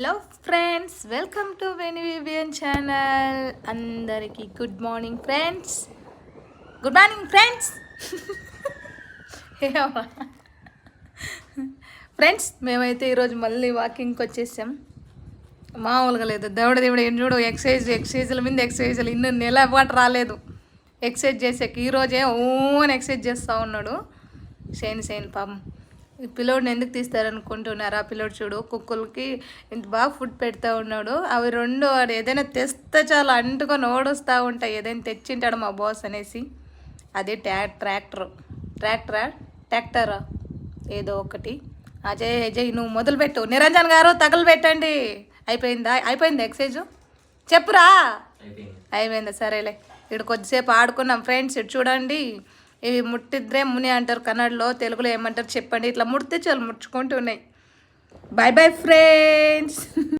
Hello friends welcome to వెనివివియన్ channel అందరికీ good morning friends good morning friends friends మేమైతే ఈరోజు మళ్ళీ వాకింగ్కి వచ్చేసాం. మామూలుగా లేదు. దేవుడ దేవుడు ఏం చూడు ఎక్సర్సైజ్ ఎక్సర్సైజ్ల మీద ఎక్సర్సైజ్లు ఇన్ని నెల పాటు రాలేదు. ఎక్సర్సైజ్ చేసాక ఈరోజే ఓన్ ఎక్సర్సైజ్ చేస్తూ ఉన్నాడు. సేన్ సేన్ పాపం. పిల్లోడిని ఎందుకు తీస్తారనుకుంటున్నారు? ఆ పిల్లోడు చూడు కుక్కలకి ఇంత బాగా ఫుడ్ పెడతా ఉన్నాడు. అవి రెండు వాడు ఏదైనా తెస్తే చాలా అంటుకొని ఓడొస్తూ ఉంటాయి ఏదైనా తెచ్చింటాడు మా బాస్ అనేసి. అదే ట్యా ట్రాక్టర్. ట్రాక్టరా? ట్రాక్టరా? ఏదో ఒకటి. అజయ్ అజయ్ నువ్వు మొదలుపెట్టు. నిరంజన్ గారు తగలబెట్టండి అయిపోయిందా? అయిపోయిందా ఎక్సైజ్? చెప్పురా. అయిపోయిందా. సరేలే. ఇక్కడ కొద్దిసేపు ఆడుకున్నాం. ఫ్రెండ్స్ ఇటు చూడండి. ఇవి ముట్టిద్రే ముని అంటారు కన్నడలో తెలుగులో ఏమంటారు చెప్పండి. ఇట్లా ముడితే చాలు ముడుచుకుంటూ ఉన్నాయి బాయ్ బాయ్ ఫ్రెండ్స్